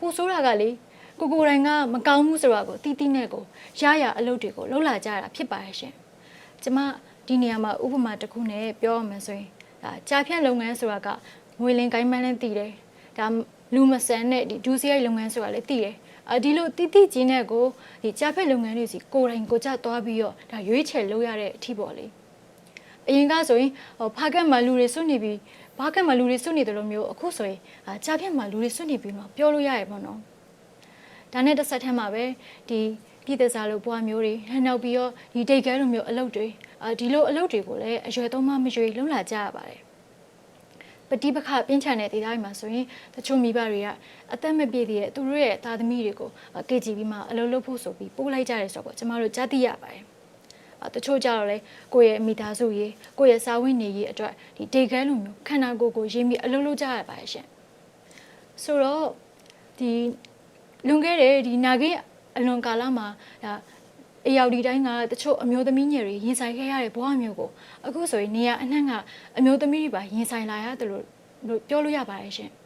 ပိုဆိုးတာကလေကိုကိုယ်တိုင်ကမကောင်းဘူးဆိုတာကိုတီးတီးနဲ့ကိုရရအလုပ်တွေကိုလှုပ်လာကြတာဖြစ်ပါရဲ့ရှင်ကျမဒီနေရာမှာဥပမာတစ်ခုနဲ့ပြောရမယ်ဆိုရင်ဒါကြာဖြန့်လုပ်ငန်းဆိုတာကငွေလင်ကိုင်းမှန်းနဲ့တည်တယ်ဒါလူမဆန်တဲ့ဒီဒူးစရိုက်လုပ်ငန်းဆိုတာလည်းတည်တယ်အဒီလိုတီးတီးချင်းတဲ့ကိုဒီကြာဖြန့်လုပ်ငန်းတွေစီကိုယ်တိုင်ကိုကြသွားပြီးတော့ဒါရွေးချယ်လုပ်ရတဲ့အထီးပေါ့လေအရင်ကဆိုရင်ဟိုဖားကက်မှာလူတွေစွန့်နေပြီး ဘားကက်မှာလူတွေစွန့်နေတယ်လို့မျိုးအခုဆိုရင်အာကြာပြက်မှာလူတွေစွန့်နေပြီးတော့ပြောလို့ရရပေါ့နော်ဒါနဲ့တစ်ဆက်တည်းမှာပဲဒီပြည်သက်စာလို့ဘွားမျိုးတွေနောက်ပြီးတော့ဒီဒိတ်ကဲလိုမျိုးအလုပ်တွေအာဒီလိုအလုပ်တွေကိုလည်းအရွယ်သုံးမမရွေလုံလာကြရပါတယ်ပฏิပခပြင်းထန်တဲ့ဒေသတွေမှာဆိုရင်တချို့မိဘတွေကအသက်မပြည့်သေးတဲ့သူတို့ရဲ့သားသမီးတွေကိုအာ KGB မှာအလုပ်လုပ်ဖို့ဆိုပြီးပို့လိုက်ကြတယ်ဆိုတော့ကျမတို့ကြားသိရပါတယ်အ တချို့ကြတော့လေကိုယ့်ရဲ့မိသားစုရေးကိုယ့်ရဲ့စာဝတ်နေရေးအတွက်ဒီဒေခဲလိုမျိုးခန္ဓာကိုယ်ကိုရင်းပြီးအလုပ်လုပ်ကြရပါရဲ့ရှင်ဆိုတော့ဒီလွန်ခဲ့တဲ့ဒီနာဂိအလွန်ကာလမှာဒါအရောက်ဒီတိုင်းကတချို့အမျိုးသမီးငယ်တွေရင်ဆိုင်ခဲ့ရတဲ့ဘဝမျိုးကိုအခုဆိုရင်နေရအနှံ့ကအမျိုးသမီးတွေပါရင်ဆိုင်လာရတယ်လို့လို့ပြောလို့ရပါရဲ့ရှင်